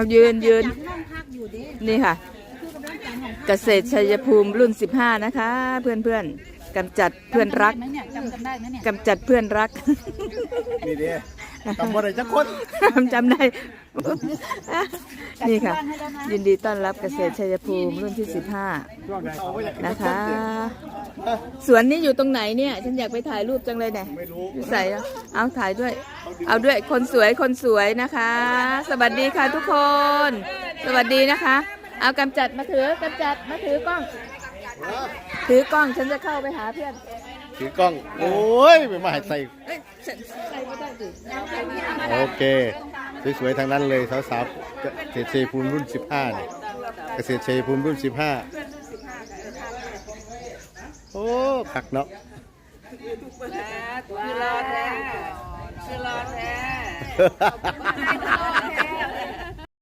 เอายืนยืนอยากนั่งพักอยู่ดินี่ค่ะ คือกำลังใจของเกษตรชัยภูมิรุ่น 15 นะคะ เพื่อนเพื่อนๆกำจัดเพื่อนรักจำได้ไหมเนี่ยจำกันได้ไหมเนี่ยกำจัดเพื่อนรัก นี่เด้จำบ่ได้จักคนจำได้ นี่ค่ะจัดที่บ้านให้แล้วนะยินดีต้อนรับเกษตรชัยภูมิรุ่นที่ช่วงไหนเอาไว้อยาก15นะคะ สวนนี้อยู่ตรงไหนเนี่ย ฉันอยากไปถ่ายรูปจังเลยเนี่ยไม่รู้อยู่ใส่อะเอาถ่ายด้วย เอาด้วยคนสวยคนสวยนะคะ สวัสดีค่ะทุกคน สวัสดีนะคะ เอากำจัดมาถือกำจัดมาถือกล้อง ถือกล้องฉันจะเข้าไปหาเพื่อนถือกล้อง โอ้ยไม่มาให้ใส่เอ้ยฉันใส่ไม่ได้ดิโอเค สวยๆทางนั้นเลยสาวๆเกษตรชัยภูมิรุ่น 15เนี่ยเกษตรชัยภูมิรุ่น 15 โอ้คักเนาะคือรอแท้คือรอแท้